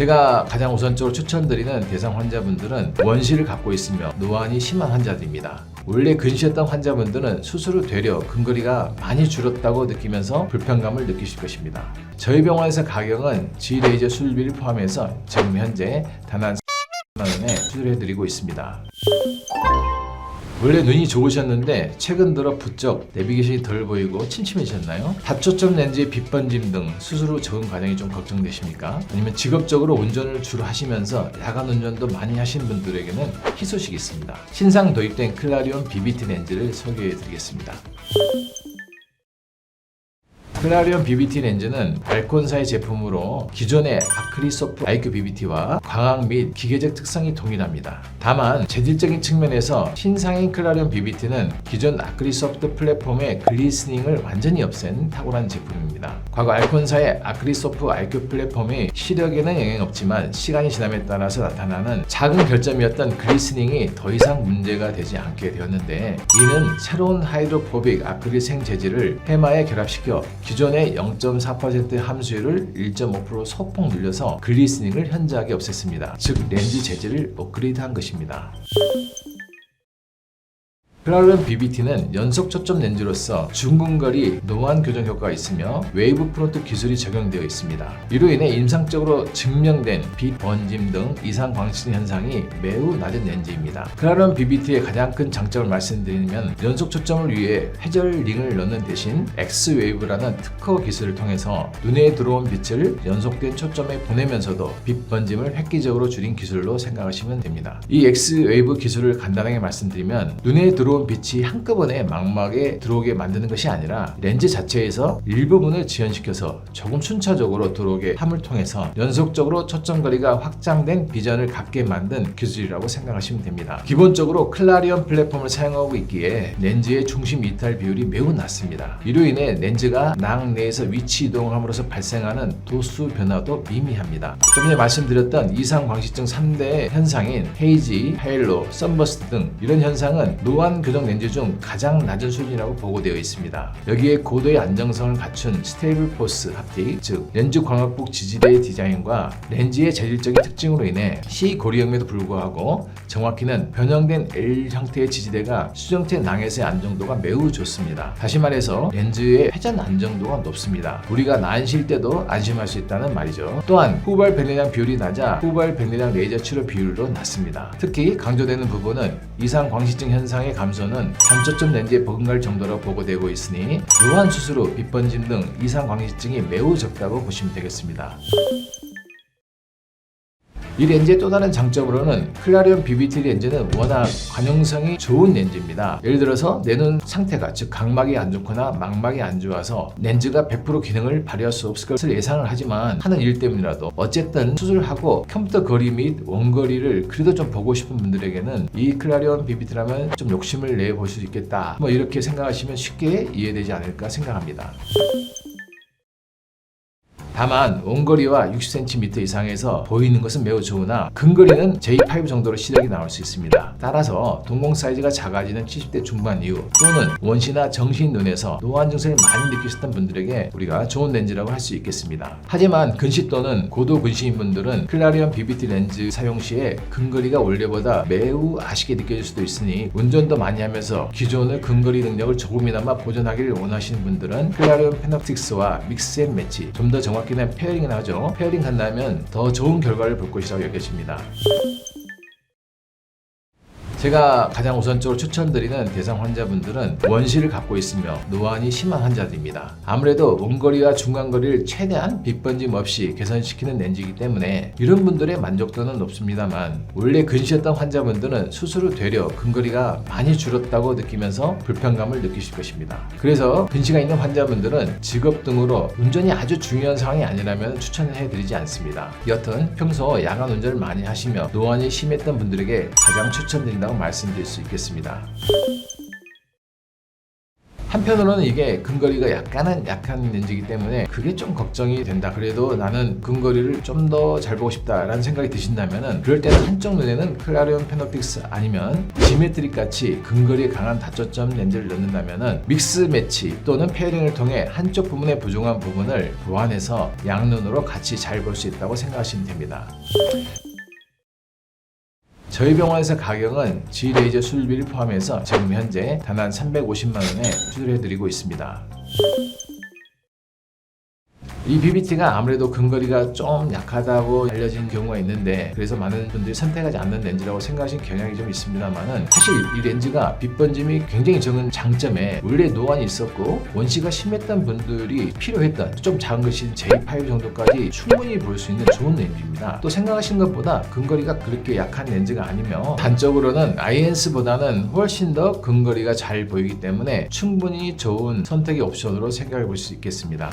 제가 가장 우선적으로 추천드리는 대상 환자분들은 원시를 갖고 있으며 노안이 심한 환자들입니다. 원래 근시였던 환자분들은 수술 후 되려 근거리가 많이 줄었다고 느끼면서 불편감을 느끼실 것입니다. 저희 병원에서 가격은 G레이저 수술비를 포함해서 지금 현재 단한 10만 원에 수술해드리고 있습니다. 원래 눈이 좋으셨는데 최근 들어 부쩍 내비게이션이 덜 보이고 침침해지셨나요? 다초점 렌즈의 빛 번짐 등후 적응 과정이 좀 걱정되십니까? 아니면 직업적으로 운전을 주로 하시면서 야간 운전도 많이 하시는 분들에게는 희소식이 있습니다. 신상 도입된 클라리온 BBT 렌즈를 소개해 드리겠습니다. 클라리온 BBT 렌즈는 알콘사의 제품으로 기존의 아크리소프 IQ BBT와 광학 및 기계적 특성이 동일합니다. 다만 재질적인 측면에서 신상인 클라리온 BBT는 기존 아크리소프트 플랫폼의 글리스닝을 완전히 없앤 탁월한 제품입니다. 과거 알콘사의 아크리소프 IQ 플랫폼이 시력에는 영향 없지만 시간이 지남에 따라서 나타나는 작은 결점이었던 글리스닝이 더 이상 문제가 되지 않게 되었는데 이는 새로운 하이드로포빅 아크릴 생 재질을 해마에 결합시켜 기존의 0.4% 함수율을 1.5% 소폭 늘려서 글리스닝을 현저하게 없앴습니다. 즉 렌즈 재질을 업그레이드한 것입니다. 클라리온 BBT는 연속 초점 렌즈로서 중근거리 노안 교정 효과가 있으며 웨이브 프론트 기술이 적용되어 있습니다. 이로 인해 임상적으로 증명된 빛 번짐 등 이상 광신 현상이 매우 낮은 렌즈입니다. 클라리온 BBT의 가장 큰 장점을 말씀드리면 연속 초점을 위해 회절 링을 넣는 대신 X 웨이브라는 특허 기술을 통해서 눈에 들어온 빛을 연속된 초점에 보내면서도 빛 번짐을 획기적으로 줄인 기술로 생각하시면 됩니다. 이 X 웨이브 기술을 간단하게 말씀드리면 눈에 들어온 빛이 한꺼번에 망막에 들어오게 만드는 것이 아니라 렌즈 자체에서 일부분을 지연시켜서 조금 순차적으로 들어오게 함을 통해서 연속적으로 초점 거리가 확장된 비전을 갖게 만든 기술이라고 생각하시면 됩니다. 기본적으로 클라리온 플랫폼을 사용하고 있기에 렌즈의 중심 이탈 비율이 매우 낮습니다. 이로 인해 렌즈가 낭 내에서 위치 이동을 함으로써 발생하는 도수 변화도 미미합니다. 좀 전에 말씀드렸던 이상 광시증 3대 현상인 헤이지, 헤일로, 썬버스트 등 이런 현상은 노안 교정 렌즈 중 가장 낮은 수준이라고 보고되어 있습니다. 여기에 고도의 안정성을 갖춘 스테이블 포스 합틱, 즉 렌즈 광학복 지지대의 디자인과 렌즈의 재질적인 특징으로 인해 C 고리형에도 불구하고 정확히는 변형된 L 형태의 지지대가 수정체 낭에서의 안정도가 매우 좋습니다. 다시 말해서 렌즈의 회전 안정도가 높습니다. 우리가 난실 때도 안심할 수 있다는 말이죠. 또한 후발 백내장 비율이 낮아 후발 백내장 레이저 치료 비율도 낮습니다. 특히 강조되는 부분은 이상 광시증 현상의 감 소는 단초점 렌즈에 버금갈 정도로 보고되고 있으니 노안 수술 후 빛번짐 등 이상 광시증이 매우 적다고 보시면 되겠습니다. 이 렌즈의 또 다른 장점으로는 클라리온 BBT 렌즈는 워낙 관용성이 좋은 렌즈입니다. 예를 들어서 내 눈 상태가 즉 각막이 안 좋거나 망막이 안 좋아서 렌즈가 100% 기능을 발휘할 수 없을 것을 예상을 하지만 하는 일 때문이라도 어쨌든 수술하고 컴퓨터 거리 및 원거리를 그래도 좀 보고 싶은 분들에게는 이 클라리온 BBT라면 좀 욕심을 내볼수 있겠다. 뭐 이렇게 생각하시면 쉽게 이해되지 않을까 생각합니다. 다만 원거리와 60cm 이상에서 보이는 것은 매우 좋으나 근거리는 J5 정도로 시력이 나올 수 있습니다. 따라서 동공 사이즈가 작아지는 70대 중반 이후 또는 원시나 정신 눈에서 노안 증세를 많이 느끼셨던 분들에게 우리가 좋은 렌즈라고 할 수 있겠습니다. 하지만 근시 또는 고도 근시인 분들은 클라리온 BBT 렌즈 사용 시에 근거리가 원래보다 매우 아쉽게 느껴질 수도 있으니 운전도 많이 하면서 기존의 근거리 능력을 조금이나마 보존하기를 원하시는 분들은 클라리온 페놉틱스와 믹스 앤 매치 좀 더 정확히 는 페어링을 하죠. 페어링 한다면 더 좋은 결과를 볼 것이라고 여겨집니다. 제가 가장 우선적으로 추천드리는 대상 환자분들은 원시를 갖고 있으며 노안이 심한 환자들입니다. 아무래도 원거리와 중간거리를 최대한 빛번짐 없이 개선시키는 렌즈이기 때문에 이런 분들의 만족도는 높습니다만 원래 근시였던 환자분들은 수술 후 되려 근거리가 많이 줄었다고 느끼면서 불편감을 느끼실 것입니다. 그래서 근시가 있는 환자분들은 직업 등으로 운전이 아주 중요한 상황이 아니라면 추천해 드리지 않습니다. 여튼 평소 야간 운전을 많이 하시며 노안이 심했던 분들에게 가장 추천드린다 고 말씀드릴 수 있겠습니다. 한편으로는 이게 근거리가 약간은 약한 렌즈이기 때문에 그게 좀 걱정이 된다. 그래도 나는 근거리를 좀 더 잘 보고 싶다라는 생각이 드신다면은 그럴 때는 한쪽 눈에는 클라리온 페노픽스 아니면 지메트릭 같이 근거리에 강한 다초점 렌즈를 넣는다면은 믹스 매치 또는 페어링을 통해 한쪽 부분의 부족한 부분을 보완해서 양눈으로 같이 잘 볼 수 있다고 생각하시면 됩니다. 저희 병원에서 가격은 G레이저 수술비를 포함해서 지금 현재 단 한 350만 원에 수술해드리고 있습니다. 이 BBT가 아무래도 근거리가 좀 약하다고 알려진 경우가 있는데 그래서 많은 분들이 선택하지 않는 렌즈라고 생각하시는 경향이 좀 있습니다만은 사실 이 렌즈가 빛번짐이 굉장히 적은 장점에 원래 노안이 있었고 원시가 심했던 분들이 필요했던 좀 작은 것인 J5 정도까지 충분히 볼 수 있는 좋은 렌즈입니다. 또 생각하시는 것보다 근거리가 그렇게 약한 렌즈가 아니며 단적으로는 INS보다는 훨씬 더 근거리가 잘 보이기 때문에 충분히 좋은 선택의 옵션으로 생각해 볼 수 있겠습니다.